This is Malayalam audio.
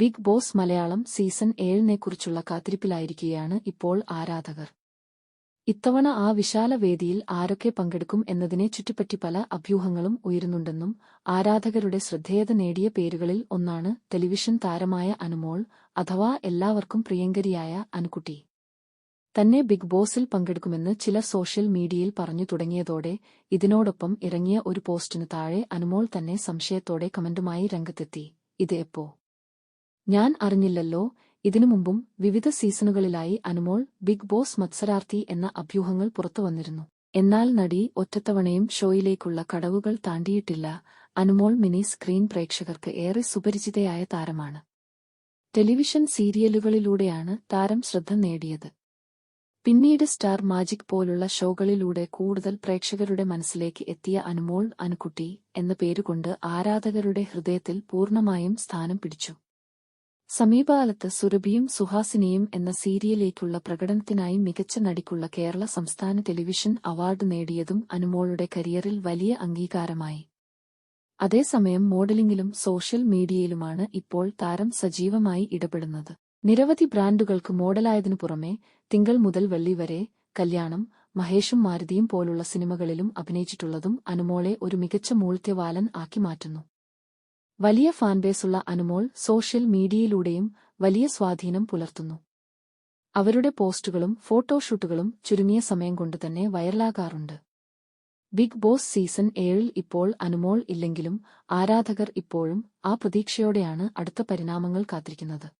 ബിഗ് ബോസ് മലയാളം സീസൺ ഏഴിനെക്കുറിച്ചുള്ള കാത്തിരിപ്പിലായിരിക്കുകയാണ് ഇപ്പോൾ ആരാധകർ. ഇത്തവണ ആ വിശാല വേദിയിൽ ആരൊക്കെ പങ്കെടുക്കും എന്നതിനെ ചുറ്റിപ്പറ്റി പല അഭ്യൂഹങ്ങളും ഉയരുന്നുണ്ടെന്നും ആരാധകരുടെ ശ്രദ്ധേയത നേടിയ പേരുകളിൽ ഒന്നാണ് ടെലിവിഷൻ താരമായ അനുമോൾ അഥവാ എല്ലാവർക്കും പ്രിയങ്കരിയായ അനുകുട്ടി. തന്നെ ബിഗ് ബോസിൽ പങ്കെടുക്കുമെന്ന് ചില സോഷ്യൽ മീഡിയയിൽ പറഞ്ഞു തുടങ്ങിയതോടെ ഇതിനോടൊപ്പം ഇറങ്ങിയ ഒരു പോസ്റ്റിന് താഴെ അനുമോൾ തന്നെ സംശയത്തോടെ കമന്റുമായി രംഗത്തെത്തി. ഇത് എപ്പോ? ഞാൻ അറിഞ്ഞില്ലല്ലോ ഇതിനു മുമ്പും വിവിധ സീസണുകളിലായി അനുമോൾ ബിഗ് ബോസ് മത്സരാർത്ഥി എന്ന അഭ്യൂഹങ്ങൾ പുറത്തുവന്നിരുന്നു എന്നാൽ നടി ഒറ്റത്തവണയും ഷോയിലേക്കുള്ള കടവുകൾ താണ്ടിയിട്ടില്ല. അനുമോൾ മിനി സ്ക്രീൻ പ്രേക്ഷകർക്ക് ഏറെ സുപരിചിതയായ താരമാണ്. ടെലിവിഷൻ സീരിയലുകളിലൂടെയാണ് താരം ശ്രദ്ധ നേടിയത്. പിന്നീട് സ്റ്റാർ മാജിക് പോലുള്ള ഷോകളിലൂടെ കൂടുതൽ പ്രേക്ഷകരുടെ മനസ്സിലേക്ക് എത്തിയ അനുമോൾ അനുക്കുട്ടി എന്ന പേരുകൊണ്ട് ആരാധകരുടെ ഹൃദയത്തിൽ പൂർണമായും സ്ഥാനം പിടിച്ചു. സമീപകാലത്ത് സുരഭിയും സുഹാസിനിയും എന്ന സീരിയലിലേക്കുള്ള പ്രകടനത്തിനായി മികച്ച നടിക്കുള്ള കേരള സംസ്ഥാന ടെലിവിഷൻ അവാർഡ് നേടിയതും അനുമോളുടെ കരിയറിൽ വലിയ അംഗീകാരമായി. അതേസമയം മോഡലിംഗിലും സോഷ്യൽ മീഡിയയിലുമാണ് ഇപ്പോൾ താരം സജീവമായി ഇടപെടുന്നത്. നിരവധി ബ്രാൻഡുകൾക്ക് മോഡലായതിനു പുറമെ തിങ്കൾ മുതൽ വെള്ളി വരെ കല്യാണം മഹേഷും മാരുതിയും പോലുള്ള സിനിമകളിലും അഭിനയിച്ചിട്ടുള്ളതും അനുമോളെ ഒരു മികച്ച മൂൾത്യവാലൻ ആക്കി മാറ്റുന്നു. വലിയ ഫാൻബേസുള്ള അനുമോൾ സോഷ്യൽ മീഡിയയിലൂടെയും വലിയ സ്വാധീനം പുലർത്തുന്നു. അവരുടെ പോസ്റ്റുകളും ഫോട്ടോഷൂട്ടുകളും ചുരുങ്ങിയ സമയം കൊണ്ടുതന്നെ വൈറലാകാറുണ്ട്. ബിഗ് ബോസ് സീസൺ ഏഴിൽ ഇപ്പോൾ അനുമോൾ ഇല്ലെങ്കിലും ആരാധകർ ഇപ്പോഴും ആ പ്രതീക്ഷയോടെയാണ് അടുത്ത പരിണാമങ്ങൾ കാത്തിരിക്കുന്നത്.